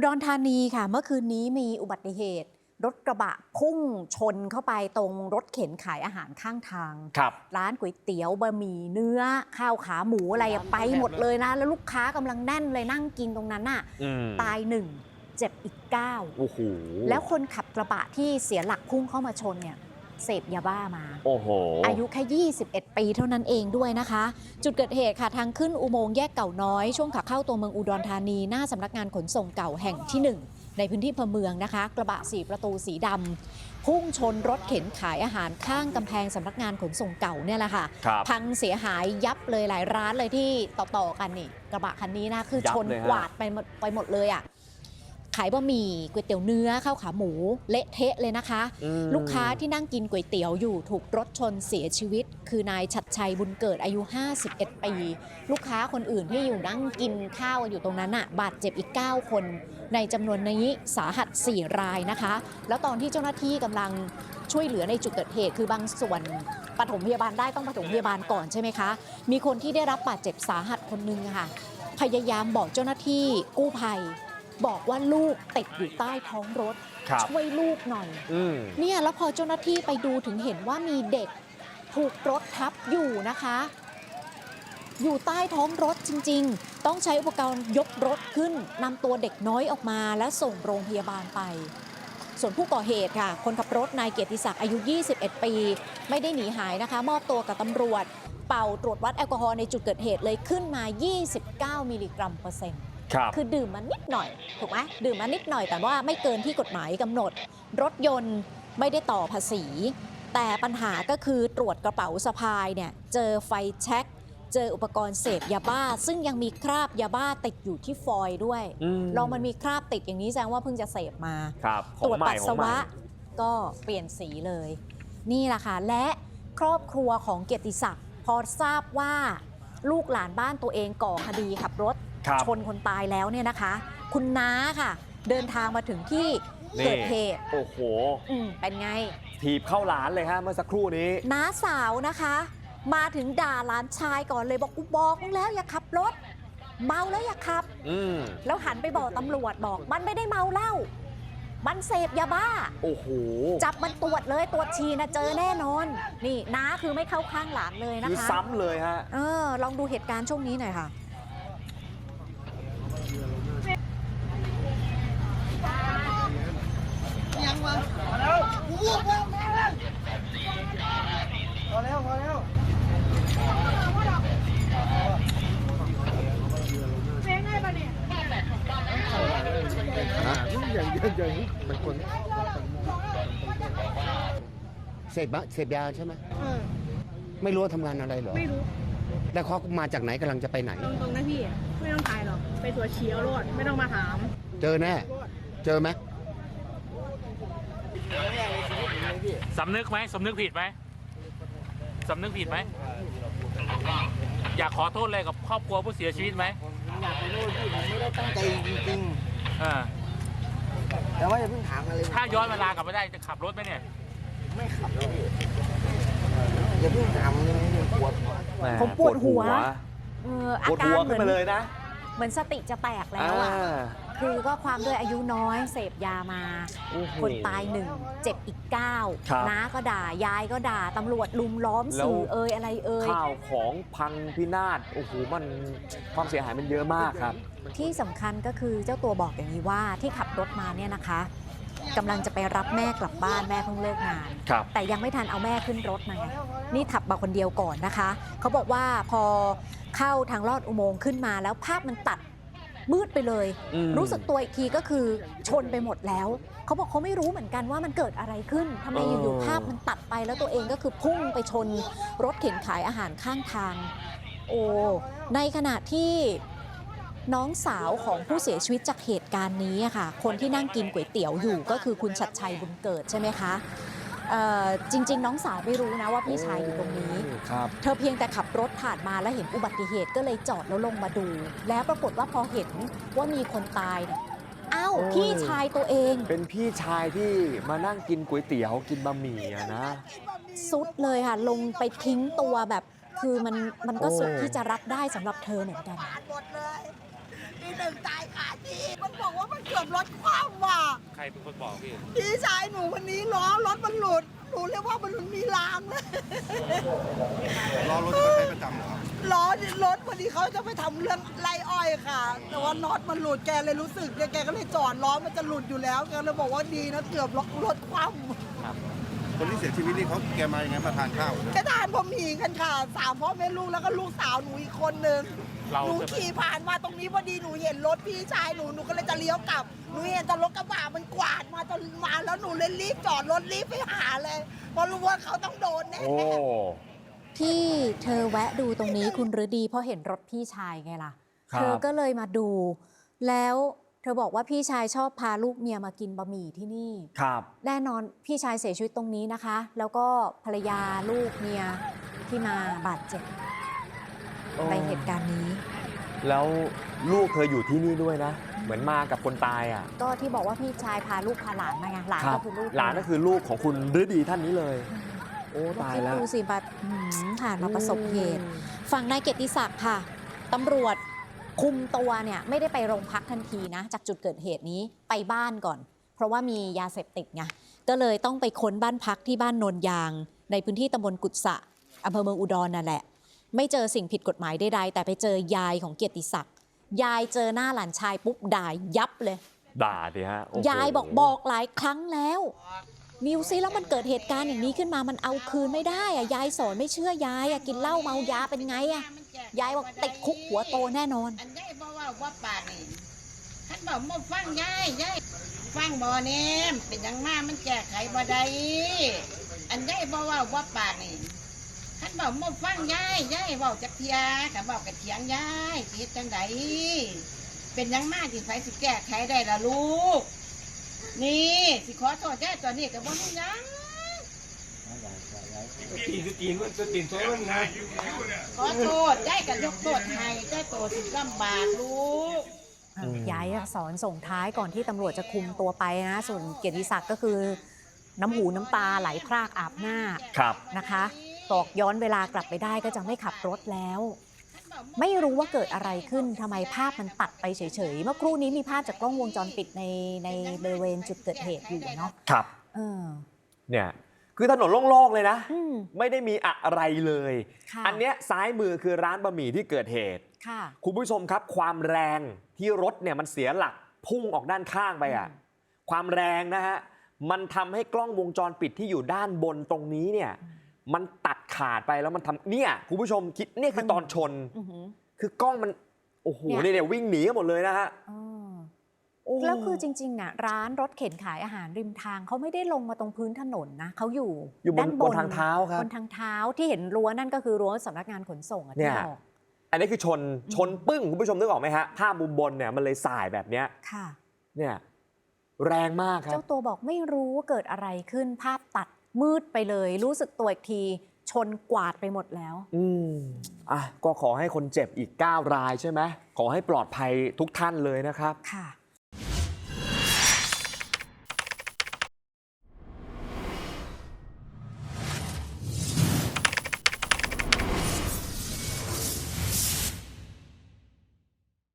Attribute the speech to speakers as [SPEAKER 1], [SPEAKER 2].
[SPEAKER 1] อุดรธานีค่ะ เมื่อคืนนี้มีอุบัติเหตุ รถกระบะพุ่งชนเข้าไปตรงรถเข็นขายอาหารข้างทาง
[SPEAKER 2] ครับ
[SPEAKER 1] ร้านก๋วยเตี๋ยวบะหมี่เนื้อ ข้าวขาหมูอะไรอะไปหมดเลยนะ แล้วลูกค้ากำลังแน่นเลยนั่งกินตรงนั้นน่ะ
[SPEAKER 2] อืม
[SPEAKER 1] ตายหนึ่งเจ็บอีกเก้า
[SPEAKER 2] โอ้โห
[SPEAKER 1] แล้วคนขับกระบะที่เสียหลักพุ่งเข้ามาชนเนี่ย เสพยาบ้ามา
[SPEAKER 2] โอ้โห
[SPEAKER 1] อายุแค่ 21 ปีเท่านั้นเองด้วยนะคะ จุดเกิดเหตุค่ะ ทางขึ้นอุโมงค์แยกเก่าน้อย ช่วงขาเข้าตัวเมืองอุดรธานี หน้าสำนักงานขนส่งเก่าแห่งที่ 1 ในพื้นที่อำเภอเมืองนะคะ กระบะสี่ประตูสีดำพุ่งชนรถเข็นขายอาหารข้างกำแพงสำนักงานขนส่งเก่าเนี่ยแหละค่ะ
[SPEAKER 2] ครับ
[SPEAKER 1] พังเสียหายยับเลยหลายร้านเลยที่ต่อๆกันนี่ กระบะคันนี้นะคือ
[SPEAKER 2] ยับ
[SPEAKER 1] ชน
[SPEAKER 2] เลยฮะ
[SPEAKER 1] กวาดไปหมดไปหมดเลยอะ ขายบะหมี่ก๋วยเตี๋ยวเนื้อข้าวขาหมู เละเทะเลยนะคะ
[SPEAKER 2] อืม
[SPEAKER 1] ลูกค้าที่นั่งกินก๋วยเตี๋ยวอยู่ถูกรถชนเสียชีวิต คือนายชัดชัยบุญเกิดอายุ 51 ปี ลูกค้าคนอื่นที่อยู่นั่งกินข้าวกันอยู่ตรงนั้นน่ะบาดเจ็บอีก 9 คน ในจำนวนนี้สาหัส 4 รายนะคะ แล้วตอนที่เจ้าหน้าที่กำลังช่วยเหลือในจุดเกิดเหตุ คือบางส่วนปฐมพยาบาลได้ต้องปฐมพยาบาลก่อนใช่ไหมคะ มีคนที่ได้รับบาดเจ็บสาหัสคนนึงอะค่ะ พยายามบอกเจ้าหน้าที่กู้ภัย บอกว่าลูกติดอยู่ใต้ท้องรถ
[SPEAKER 2] ครับ
[SPEAKER 1] ช่วยลูกหน่อย
[SPEAKER 2] อืม
[SPEAKER 1] เนี่ยแล้วพอเจ้าหน้าที่ไปดูถึงเห็นว่ามีเด็กถูกรถทับอยู่นะคะ อยู่ใต้ท้องรถจริง ๆ ต้องใช้อุปกรณ์ยกรถขึ้นนำตัวเด็กน้อยออกมาและส่งโรงพยาบาลไป ส่วนผู้ก่อเหตุค่ะ คนขับรถนายเกียรติศักดิ์อายุ 21 ปี ไม่ได้หนีหายนะคะ มอบตัวกับตำรวจ เป่าตรวจวัดแอลกอฮอล์ในจุดเกิดเหตุเลยขึ้นมา 29 มิลลิกรัมเปอร์เซ็นต์
[SPEAKER 2] ครับ
[SPEAKER 1] คือดื่มมานิดหน่อยถูกไหมดื่มมานิดหน่อยแต่ว่าไม่เกินที่กฎหมายกำหนด รถยนต์ไม่ได้ต่อภาษี แต่ปัญหาก็คือตรวจกระเป๋าสะพายเนี่ยเจอไฟแช็คเจออุปกรณ์เสพยาบ้า ซึ่งยังมีคราบยาบ้าติดอยู่ที่ฟอยล์ด้วย
[SPEAKER 2] อืม
[SPEAKER 1] ลองมันมีคราบติดอย่างนี้แสดงว่าเพิ่งจะเสพมา
[SPEAKER 2] ครับข
[SPEAKER 1] ต
[SPEAKER 2] อ
[SPEAKER 1] รงวจ
[SPEAKER 2] ใหม่
[SPEAKER 1] ปัส
[SPEAKER 2] ขอ
[SPEAKER 1] สาง
[SPEAKER 2] ใหม่
[SPEAKER 1] วะก็เปลี่ยนสีเลย นี่แหละค่ะและครอบครัวของเกียรติศักดิ์พอทราบว่าลูกหลานบ้านตัวเองก่อคดีขับรถ
[SPEAKER 2] ครับ
[SPEAKER 1] ชนคนตายแล้วเนี่ยนะคะ คุณน้าค่ะ เดินทางมาถึงที่
[SPEAKER 2] นี่
[SPEAKER 1] เกิดเหตุ
[SPEAKER 2] โอ้โห
[SPEAKER 1] อืมเป็นไง
[SPEAKER 2] ถีบเข้าร้านเลยฮะเมื่อสักครู่นี้
[SPEAKER 1] น้าสาวนะคะ มาถึงด่าหลานชายก่อนเลยบอกกูบอกมึงแล้วอย่าขับรถ เมาแล้วอย่าขับ
[SPEAKER 2] อืม
[SPEAKER 1] แล้วหันไปบอกตำรวจบอก มันไม่ได้เมาเหล้ามันเสพยาบ้า
[SPEAKER 2] โอ้โห
[SPEAKER 1] จับมันตรวจเลยตรวจชีนะเจอแน่นอน นี่น้าคือไม่เข้าข้างหลานเลยนะ
[SPEAKER 2] คือ
[SPEAKER 1] คะ
[SPEAKER 2] ซ้ำเลยฮะ
[SPEAKER 1] เออ ลองดูเหตุการณ์ช่วงนี้หน่อยค่ะ
[SPEAKER 3] ยังวะพอแล้วกูอ้วกแล้วแม่เลยพอแล้วพอแล้ว
[SPEAKER 4] เสพบะเสพยาใช่ไหม
[SPEAKER 5] เออ
[SPEAKER 4] ไม่รู้ว่าทำงานอะไรเหรอ
[SPEAKER 5] ไม่รู้
[SPEAKER 4] แล้วเขามาจากไหนกำลังจะไปไหน
[SPEAKER 5] ตรงตรงๆนะพี่ ไม่ต้องถ่ายหรอก ไปตรวจเชื้อโรดไม่ต้องมาถาม
[SPEAKER 4] เจอแน่ เจอไหม
[SPEAKER 6] สำนึกไหมสำนึกผิดไหมสำนึกผิดไหม อยากขอโทษอะไรกับครอบครัวผู้เสียชีวิตไหม
[SPEAKER 3] อยากไปโน่นพี่ผมไม่ได้ตั้งใจจริง
[SPEAKER 6] เออ
[SPEAKER 3] ๆ แต่ว่าอย่าเพิ่งถามอะไร
[SPEAKER 6] ถ้าย้อนเวลากลับไปได้จะขับรถไหมเนี่ย
[SPEAKER 3] ไม่ขับแล้วพี่อย่าเพิ่งถามเลยพี่ปวดหัว
[SPEAKER 2] แห
[SPEAKER 1] ผมปวดหัว เอออา
[SPEAKER 2] ปวด
[SPEAKER 1] กา
[SPEAKER 2] หั
[SPEAKER 1] ร
[SPEAKER 2] ว
[SPEAKER 1] เห
[SPEAKER 2] ขึ้
[SPEAKER 1] มือน
[SPEAKER 2] นมาเลยนะ
[SPEAKER 1] เหมือนสติจะแตกแล้วอะ
[SPEAKER 2] อ่า
[SPEAKER 1] คือก็ความด้วยอายุน้อยเสพยามา
[SPEAKER 2] โอ้โห
[SPEAKER 1] คนตายหนึ่งเจ็บอีกเก้า
[SPEAKER 2] ครับ
[SPEAKER 1] น้าก็ด่ายายก็ด่าตำรวจลุมล้อม
[SPEAKER 2] แล้ว
[SPEAKER 1] สื่อเอ่ยอะไรเอ่ย
[SPEAKER 2] ข้าวของพังพินาศโอ้โหมันความเสียหายมันเยอะมากครับ
[SPEAKER 1] ที่สำคัญก็คือเจ้าตัวบอกอย่างนี้ว่าที่ขับรถมาเนี่ยนะคะกำลังจะไปรับแม่กลับบ้านแม่เพิ่งเลิกงาน
[SPEAKER 2] ครับ
[SPEAKER 1] แต่ยังไม่ทันเอาแม่ขึ้นรถมาไงนี่ขับมาคนเดียวก่อนนะคะ เขาบอกว่าพอเข้าทางลอดอุโมงค์ขึ้นมาแล้วภาพมันตัด มืดไปเลย
[SPEAKER 2] อืม
[SPEAKER 1] รู้สึกตัวอีกทีก็คือชนไปหมดแล้ว เขาบอกเขาไม่รู้เหมือนกันว่ามันเกิดอะไรขึ้นทำไมอยู่ๆภาพมันตัดไปแล้วตัวเองก็คือพุ่งไปชน รถเข็นขายอาหารข้างทาง โอ้ในขณะที่น้องสาวของผู้เสียชีวิตจากเหตุการณ์นี้อะค่ะ คนที่นั่งกินก๋วยเตี๋ยวอยู่ก็คือคุณชัดชัยบุญเกิดใช่ไหมคะ เอ่อจริง ๆ น้องสาวไม่รู้นะว่าพี่ชายอยู่ตรงนี้
[SPEAKER 2] ครับ
[SPEAKER 1] เธอเพียงแต่ขับรถผ่านมาแล้วเห็นอุบัติเหตุก็เลยจอดแล้วลงมาดู แล้วปรากฏว่าพอเห็นว่ามีคนตายเนี่ยอ้าว
[SPEAKER 2] โอ้ย
[SPEAKER 1] พี่ชายตัวเอง
[SPEAKER 2] เป็นพี่ชายที่มานั่งกินก๋วยเตี๋ยวกินบะหมี่อะนะ
[SPEAKER 1] สุดเลยค่ะ ลงไปทิ้งตัวแบบ คือมันมันก็
[SPEAKER 2] โอ้
[SPEAKER 1] สุดที่จะรับได้สำหรับเธอเหมือนกัน
[SPEAKER 3] หมดเลยนี่ หนึ่งตายขาที่ มันบอกว่ามันเกือบรถคว่ำว่ะ
[SPEAKER 6] ใครเป็นคนบอกพี่
[SPEAKER 3] พี่ชายหนูวันนี้ล้อรถมันหลุดหนูเรียกว่ามันมีรางเลย
[SPEAKER 7] รอรถจะใช้ประจำเหรอครับ
[SPEAKER 3] ล้อรถพอดีเขาจะไปทำเรื่องไล่อ้อยค่ะ แต่ว่าน็อตมันหลุดแกเลยรู้สึกแกก็เลยจอดล้อมันจะหลุดอยู่แล้วแกเลยบอกว่าดีนะเกือบรถคว่ำ
[SPEAKER 7] คนที่เสียชีวิตนี่เขาแกมายังไงมาทานข้าวเหรอ
[SPEAKER 3] กระทานผมมีกันค่ะสามพ่อแม่ลูกแล้วก็ลูกสาวหนูอีกคนนึง
[SPEAKER 6] เรา
[SPEAKER 3] หนู
[SPEAKER 6] จะไป
[SPEAKER 3] ขี่ผ่านมาตรงนี้พอดีหนูเห็นรถพี่ชายหนูหนูก็เลยจะเลี้ยวกลับหนูเห็นแต่รถกระบะมันกวาดมาจนมาแล้วหนูเลยรีบจอดรถรีบไปหาเลยเพราะรู้ว่าเขาต้องโดนแน่
[SPEAKER 2] โอ้
[SPEAKER 1] ที่เธอแวะดูตรงนี้คุณฤดีเพราะเห็นรถพี่ชายไงล่ะ
[SPEAKER 2] ครับ
[SPEAKER 1] เธอก็เลยมาดู แล้วเธอบอกว่าพี่ชายชอบพาลูกเมียมากินบะหมี่ที่นี่
[SPEAKER 2] ครับ
[SPEAKER 1] แน่นอนพี่ชายเสียชีวิตตรงนี้นะคะ แล้วก็ภรรยาลูกเมียที่มาบาดเจ็บ ในเหตุการณ์นี้
[SPEAKER 2] แล้วลูกเคยอยู่ที่นี่ด้วยนะ เหมือนมากับคนตายอะ
[SPEAKER 1] ก็ที่บอกว่าพี่ชายพาลูกพาหลานมาไงหลาน
[SPEAKER 2] ครั
[SPEAKER 1] ก็
[SPEAKER 2] บ
[SPEAKER 1] คือลูก
[SPEAKER 2] หลานก็คือลูกของคุณฤดีท่านนี้เลย โอ้ตายแล้ว
[SPEAKER 1] คิดดูสิบัดหืมผ่านมาประสบเหตุฝั่งนายเกียรติศักดิ์ค่ะตำรวจคุมตัวเนี่ยไม่ได้ไปโรงพักทันทีนะ จากจุดเกิดเหตุนี้ไปบ้านก่อน เพราะว่ามียาเสพติดไงก็เลยต้องไปค้นบ้านพักที่บ้านโนนยาง ในพื้นที่ตำบลกุศะอำเภอเมืองอุดรนั่นแหละ ไม่เจอสิ่งผิดกฎหมายใดๆแต่ไปเจอยายของเกียรติศักดิ์ยายเจอหน้าหลานชายปุ๊บด่ายับเลย
[SPEAKER 2] ด่าดิฮะโอ้โห
[SPEAKER 1] ยายบอกบอกหลายครั้งแล้ว นิวซิแล้วมันเกิดเหตุการณ์อย่างนี้ขึ้นมามันเอาคืนไม่ได้อะยายสอนไม่เชื่อยายอะกินเหล้าเมายาเป็นไงอะยายบอกติดคุกหัวโตแน่นอน
[SPEAKER 8] อันยายบอกว่าว่าปากนี่ท่านบอกมาฟังยายยายฟังบ่เนมเป็นหยังมามันแก้ไขบ่ได้อันยายบอกว่าว่าปากนี่ ท่านบอกมาฟังยายยายบอกจักเทียกับบอกกับเถียงยายสิเฮ็ดจังไดเป็นหยังมากที่ไฟสิแก้ไขได้ล่ะลูก นี่สิขอโทษยายตอนนี้ก็บ่มีหยังขอโทษได้กับยกโทษให้ได้โตสิลำบากลูก
[SPEAKER 1] ยายอะสอนส่งท้ายก่อนที่ตำรวจจะคุมตัวไปนะ ส่วนเกียรติศักดิ์ก็คือน้ำหูน้ำตาไหลพรากอาบหน้า
[SPEAKER 2] ครับ
[SPEAKER 1] นะคะ บอกย้อนเวลากลับไปได้ก็จะไม่ขับรถแล้ว ไม่รู้ว่าเกิดอะไรขึ้นทำไมภาพมันตัดไปเฉยๆ เมื่อครู่นี้มีภาพจากกล้องวงจรปิดในในบริเวณจุดเกิดเหตุอยู่เนาะ
[SPEAKER 2] ครับ
[SPEAKER 1] เออ
[SPEAKER 2] เนี่ยคือถนนโล่งๆเลยนะ
[SPEAKER 1] อืม
[SPEAKER 2] ไม่ได้มีอะไรเลย
[SPEAKER 1] ค่ะ
[SPEAKER 2] อันเนี้ยซ้ายมือคือร้านบะหมี่ที่เกิดเหตุ
[SPEAKER 1] ค่ะ
[SPEAKER 2] คุณผู้ชมครับความแรงที่รถเนี่ยมันเสียหลักพุ่งออกด้านข้างไปอะ
[SPEAKER 1] อืม
[SPEAKER 2] ความแรงนะฮะมันทำให้กล้องวงจรปิดที่อยู่ด้านบนตรงนี้เนี่ย มันตัดขาดไปแล้วมันทำเนี่ยคุณผู้ชมคิดเนี่ยคือตอนชน
[SPEAKER 1] อือหือ
[SPEAKER 2] คือกล้องมันโอ้โห
[SPEAKER 1] เนี่ย
[SPEAKER 2] เนี่ยวิ่งหนีกันหมดเลยนะฮะ
[SPEAKER 1] เออ
[SPEAKER 2] โอ้
[SPEAKER 1] แล้วคือจริงๆน่ะร้านรถเข็นขายอาหารริมทางเขาไม่ได้ลงมาตรงพื้นถนนนะเขาอยู่
[SPEAKER 2] อยู่บน
[SPEAKER 1] ด้าน
[SPEAKER 2] บนทางเท้าครับ
[SPEAKER 1] บนทางเท้าที่เห็นรั้วนั่นก็คือรั้วสำนักงานขนส่งอะ
[SPEAKER 2] เนี่
[SPEAKER 1] ที่
[SPEAKER 2] ย
[SPEAKER 1] บอก
[SPEAKER 2] อันนี้คือชนชนปึ้งคุณผู้ชมนึกออกไหมฮะภาพมุมบนเนี่ยมันเลยสายแบบเนี้ย
[SPEAKER 1] ค่ะ
[SPEAKER 2] เนี่ยแรงมากครั
[SPEAKER 1] เจ้า
[SPEAKER 2] บ
[SPEAKER 1] ตัวบอกไม่รู้ว่าเกิดอะไรขึ้นภาพตัด มืดไปเลย รู้สึกตัวอีกทีชนกวาดไปหมดแล้ว
[SPEAKER 2] อืมอะก็ขอให้คนเจ็บอีก 9 รายใช่ไหมขอให้ปลอดภัยทุกท่านเลยนะครับ
[SPEAKER 1] ค่ะ